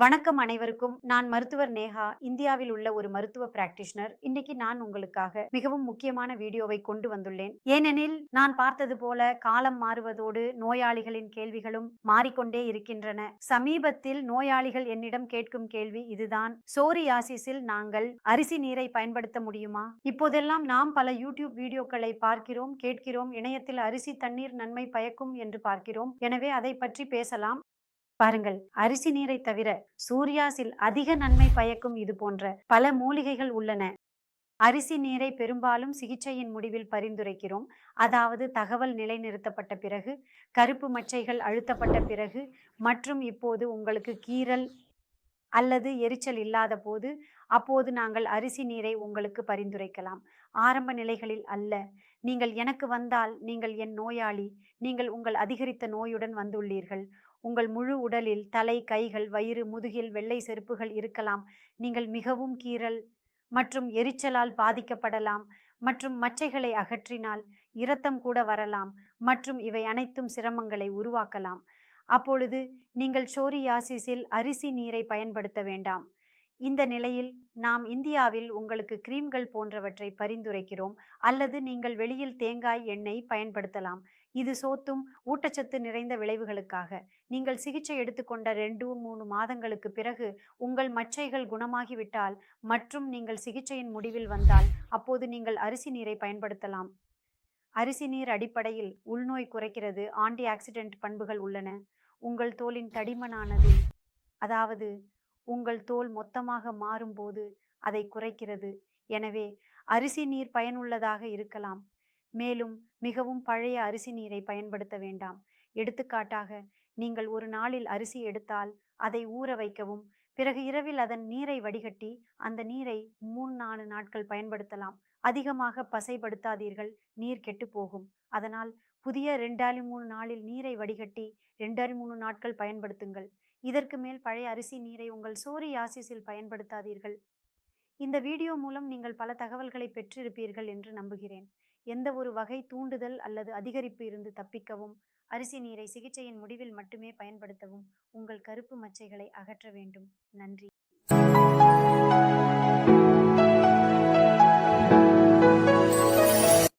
வணக்கம் அனைவருக்கும். நான் மருத்துவர் நேஹா. இந்தியாவில் உள்ள ஒரு மருத்துவ பிராக்டிஷனர் இன்னைக்கு நான் உங்களுக்காக மிகவும் முக்கியமான வீடியோவை கொண்டு வந்துள்ளேன். ஏனெனில் நான் பார்த்தது போல காலம் மாறுவதோடு நோயாளிகளின் கேள்விகளும் மாறிக்கொண்டே இருக்கின்றன. சமீபத்தில் நோயாளிகள் என்னிடம் கேட்கும் கேள்வி இதுதான். சோரியாசிஸில் நாங்கள் அரிசி நீரை பயன்படுத்த முடியுமா? இப்போதெல்லாம் நாம் பல யூடியூப் வீடியோக்களை பார்க்கிறோம் கேட்கிறோம் இணையத்தில் அரிசி தண்ணீர் நன்மை பயக்கும் என்று பார்க்கிறோம். எனவே அதை பற்றி பேசலாம். பாருங்கள் அரிசி நீரை தவிர சூர்யாஸில் அதிக நன்மை பயக்கும் இது போன்ற பல மூலிகைகள் உள்ளன. அரிசி நீரை பெரும்பாலும் சிகிச்சையின் முடிவில் பரிந்துரைக்கிறோம். அதாவது தகவல் நிலைநிறுத்தப்பட்ட பிறகு கருப்பு மச்சைகள் அழுத்தப்பட்ட பிறகு மற்றும் இப்போது உங்களுக்கு கீறல் அல்லது எரிச்சல் இல்லாத போது அப்போது நாங்கள் அரிசி நீரை உங்களுக்கு பரிந்துரைக்கலாம். ஆரம்ப நிலைகளில் அல்ல. நீங்கள் எனக்கு வந்தால் நீங்கள் என் நோயாளி. நீங்கள் உங்கள் அதிகரித்த நோயுடன் வந்துள்ளீர்கள். உங்கள் முழு உடலில் தலை கைகள் வயிறு முதுகில் வெள்ளை செருப்புகள் இருக்கலாம். நீங்கள் மிகவும் கீறல் மற்றும் எரிச்சலால் பாதிக்கப்படலாம் மற்றும் மச்சைகளை அகற்றினால் இரத்தம் கூட வரலாம் மற்றும் இவை அனைத்தும் சிரமங்களை உருவாக்கலாம். அப்பொழுது நீங்கள் சோரியாசிஸில் அரிசி நீரை பயன்படுத்த வேண்டாம். இந்த நிலையில் நாம் இந்தியாவில் உங்களுக்கு கிரீம்கள் போன்றவற்றை பரிந்துரைக்கிறோம். அல்லது நீங்கள் வெளியில் தேங்காய் எண்ணெய் பயன்படுத்தலாம். இது சோத்தும் ஊட்டச்சத்து நிறைந்த விளைவுகளுக்காக. நீங்கள் சிகிச்சை எடுத்துக்கொண்ட ரெண்டு மூணு மாதங்களுக்கு பிறகு உங்கள் மச்சைகள் குணமாகிவிட்டால் மற்றும் நீங்கள் சிகிச்சையின் முடிவில் வந்தால் அப்போது நீங்கள் அரிசி நீரை பயன்படுத்தலாம். அரிசி நீர் அடிப்படையில் உள்நோய் குறைக்கிறது. ஆன்டி ஆக்சிடென்ட் பண்புகள் உள்ளன. உங்கள் தோலின் தடிமனானது அதாவது உங்கள் தோல் மொத்தமாக மாறும்போது அதை குறைக்கிறது. எனவே அரிசி நீர் பயனுள்ளதாக இருக்கலாம். மேலும் மிகவும் பழைய அரிசி நீரை பயன்படுத்த வேண்டாம். எடுத்துக்காட்டாக நீங்கள் ஒரு நாளில் அரிசி எடுத்தால் அதை ஊற வைக்கவும் பிறகு இரவில் அதன் நீரை வடிகட்டி அந்த நீரை மூணு நாலு நாட்கள் பயன்படுத்தலாம். அதிகமாக பசைப்படுத்தாதீர்கள் நீர் கெட்டு போகும். அதனால் புதிய ரெண்டாலி மூணு நாளில் நீரை வடிகட்டி ரெண்டாலி மூணு நாட்கள் பயன்படுத்துங்கள். இதற்கு மேல் பழைய அரிசி நீரை உங்கள் சோரி யாசிஸில் பயன்படுத்தாதீர்கள். இந்த வீடியோ மூலம் நீங்கள் பல தகவல்களை பெற்றிருப்பீர்கள் என்று நம்புகிறேன். எந்த ஒரு வகை தூண்டுதல் அல்லது அதிகரிப்பு இருந்து தப்பிக்கவும் அரிசி நீரை சிகிச்சையின் முடிவில் மட்டுமே பயன்படுத்தவும் உங்கள் கருப்பு மச்சைகளை அகற்ற வேண்டும். நன்றி.